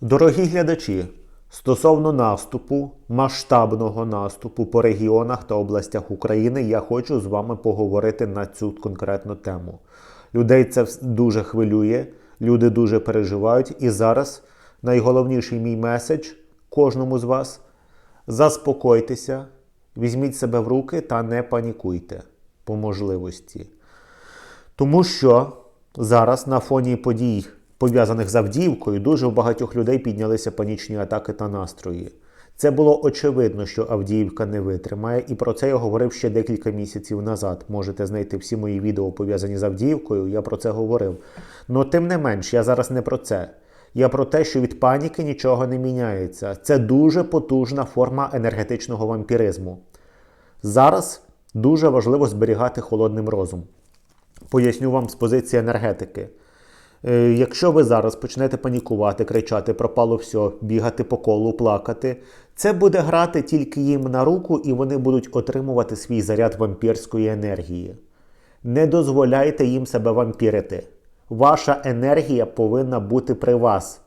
Дорогі глядачі, стосовно наступу, масштабного наступу по регіонах та областях України, я хочу з вами поговорити на цю конкретну тему. Людей це дуже хвилює, люди дуже переживають. І зараз найголовніший мій меседж кожному з вас: заспокойтеся, візьміть себе в руки та не панікуйте по можливості. Тому що зараз на фоні подій, пов'язаних з Авдіївкою, дуже у багатьох людей піднялися панічні атаки та настрої. Це було очевидно, що Авдіївка не витримає, і про це я говорив ще декілька місяців назад. Можете знайти всі мої відео пов'язані з Авдіївкою, я про це говорив. Но тим не менш, я зараз не про це. Я про те, що від паніки нічого не міняється. Це дуже потужна форма енергетичного вампіризму. Зараз дуже важливо зберігати холодним розум. Поясню вам з позиції енергетики. Е, Якщо ви зараз почнете панікувати, кричати, пропало все, бігати по колу, плакати, це буде грати тільки їм на руку, і вони будуть отримувати свій заряд вампірської енергії. Не дозволяйте їм себе вампірити. Ваша енергія повинна бути при вас.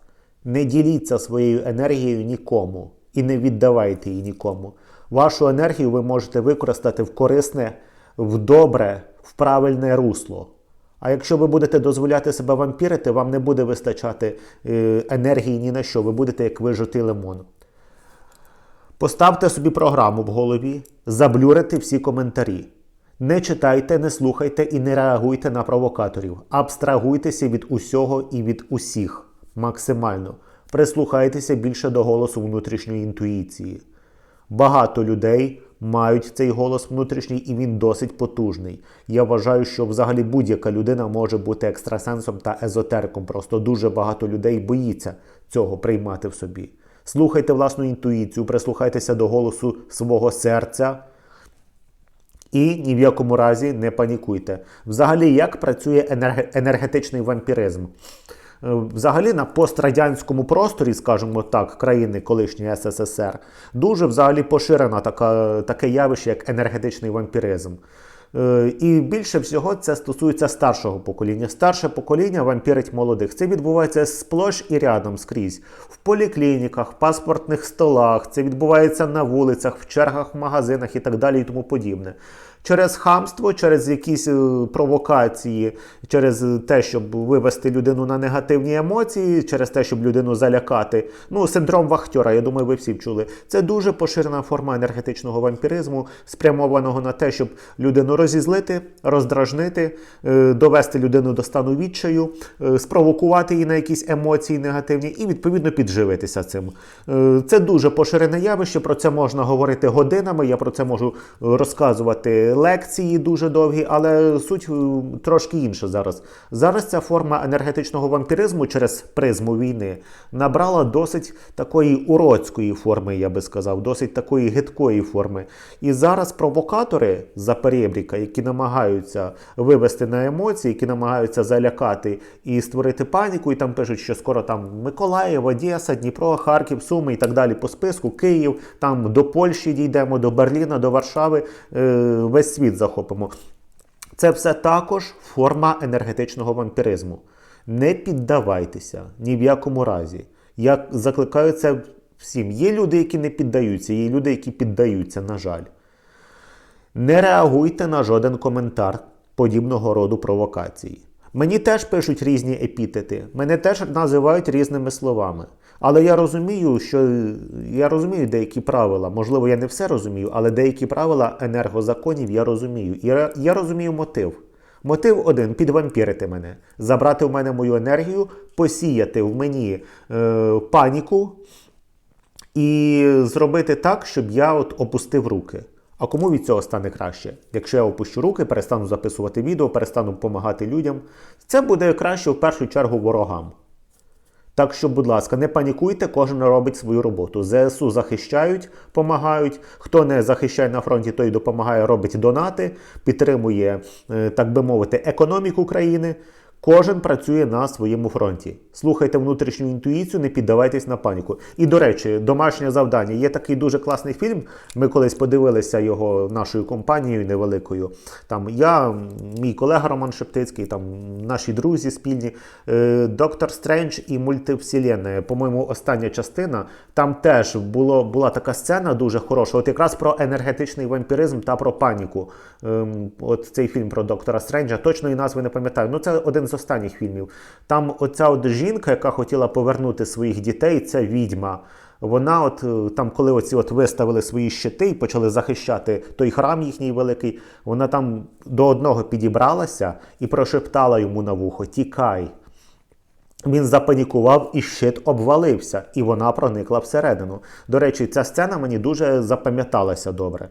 Не діліться своєю енергією нікому і не віддавайте її нікому. Вашу енергію ви можете використати в корисне, в добре, в правильне русло. А якщо ви будете дозволяти себе вампірити, вам не буде вистачати е, енергії ні на що. Ви будете як вижитий лимон. Поставте собі програму в голові, заблюрити всі коментарі. Не читайте, не слухайте і не реагуйте на провокаторів. Абстрагуйтеся від усього і від усіх максимально. Прислухайтеся більше до голосу внутрішньої інтуїції. Багато людей мають цей голос внутрішній, і він досить потужний. Я вважаю, що взагалі будь-яка людина може бути екстрасенсом та езотериком. Просто дуже багато людей боїться цього приймати в собі. Слухайте власну інтуїцію, прислухайтеся до голосу свого серця. І ні в якому разі не панікуйте. Взагалі, як працює енерге- енергетичний вампіризм? Е, Взагалі на пострадянському просторі, скажімо так, країни колишньої СССР, дуже взагалі поширена така, таке явище, як енергетичний вампіризм. Е, І більше всього це стосується старшого покоління. Старше покоління вампірить молодих. Це відбувається сплош і рядом скрізь. В поліклініках, паспортних столах, це відбувається на вулицях, в чергах, в магазинах і так далі і тому подібне. Через хамство, через якісь е, провокації, через те, щоб вивести людину на негативні емоції, через те, щоб людину залякати. Ну, синдром вахтера, я думаю, ви всі чули. Це дуже поширена форма енергетичного вампіризму, спрямованого на те, щоб людину розізлити, роздражнити, е, довести людину до стану відчаю, е, спровокувати її на якісь емоції негативні і відповідно підживитися цим. Це дуже поширене явище. Про це можна говорити годинами. Я про це можу розказувати лекції дуже довгі, але суть е, трошки інша зараз. Зараз ця форма енергетичного вампіризму через призму війни набрала досить такої уродської форми, я би сказав, досить такої гидкої форми. І зараз провокатори за перебріка, які намагаються вивести на емоції, які намагаються залякати і створити паніку, і там пишуть, що скоро там Миколаїв, Одеса, Дніпро, Харків, Суми і так далі по списку, Київ, там до Польщі дійдемо, до Берліна, до Варшави, е, весь світ захопимо. Це все також форма енергетичного вампіризму. Не піддавайтеся ні в якому разі. Я закликаю це всім. Є люди, які не піддаються, є люди, які піддаються, на жаль. Не реагуйте на жоден коментар подібного роду провокацій. Мені теж пишуть різні епітети, мене теж називають різними словами. Але я розумію, що я розумію деякі правила. Можливо, я не все розумію, але деякі правила енергозаконів я розумію. І я, розумію мотив. Мотив один підвампірити мене, забрати в мене мою енергію, посіяти в мені е, паніку, і зробити так, щоб я от опустив руки. А кому від цього стане краще? Якщо я опущу руки, перестану записувати відео, перестану допомагати людям, це буде краще в першу чергу ворогам. Так що, будь ласка, не панікуйте, кожен робить свою роботу. ЗСУ захищають, допомагають. Хто не захищає на фронті, той допомагає, робить донати, підтримує, е, так би мовити, економіку країни. Кожен працює на своєму фронті. Слухайте внутрішню інтуїцію, не піддавайтесь на паніку. І до речі, домашнє завдання. Є такий дуже класний фільм. Ми колись подивилися його нашою компанією невеликою. Там я, мій колега Роман Шептицький, там наші друзі спільні, е, Доктор Стрендж і мультивселенная. По-моєму, остання частина. Там теж було, була така сцена дуже хороша. От якраз про енергетичний вампіризм та про паніку. Ем, от цей фільм про доктора Стренджа. Точної назви не пам'ятаю. Ну, це один з останніх фільмів. Там оця от жінка, яка хотіла повернути своїх дітей, це відьма. Вона, от е, там, коли оці от виставили свої щити і почали захищати той храм їхній великий, вона там до одного підібралася і прошептала йому на вухо: Тікай. Він запанікував і щит обвалився, і вона проникла всередину. До речі, ця сцена мені дуже запам'яталася добре.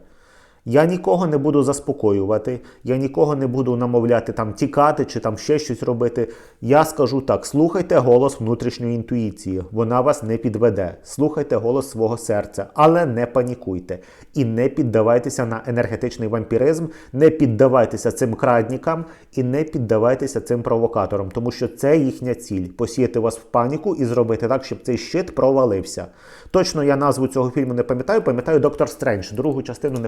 Я нікого не буду заспокоювати, я нікого не буду намовляти там тікати чи там ще щось робити. Я скажу так: слухайте голос внутрішньої інтуїції, вона вас не підведе. Слухайте голос свого серця, але не панікуйте. І не піддавайтеся на енергетичний вампіризм, не піддавайтеся цим крадникам і не піддавайтеся цим провокаторам, тому що це їхня ціль посіяти вас в паніку і зробити так, щоб цей щит провалився. Точно я назву цього фільму не пам'ятаю, пам'ятаю Доктор Стрендж, другу частину не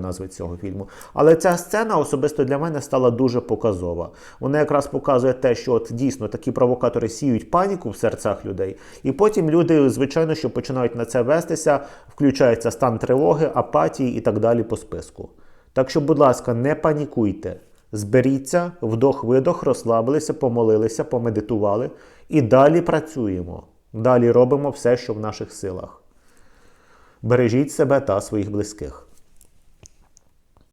назви цього фільму. Але ця сцена особисто для мене стала дуже показова. Вона якраз показує те, що от дійсно такі провокатори сіють паніку в серцях людей, і потім люди, звичайно, що починають на це вестися, включається стан тривоги, апатії і так далі по списку. Так що, будь ласка, не панікуйте. Зберіться, вдох-видох, розслабилися, помолилися, помедитували і далі працюємо. Далі робимо все, що в наших силах. Бережіть себе та своїх близьких.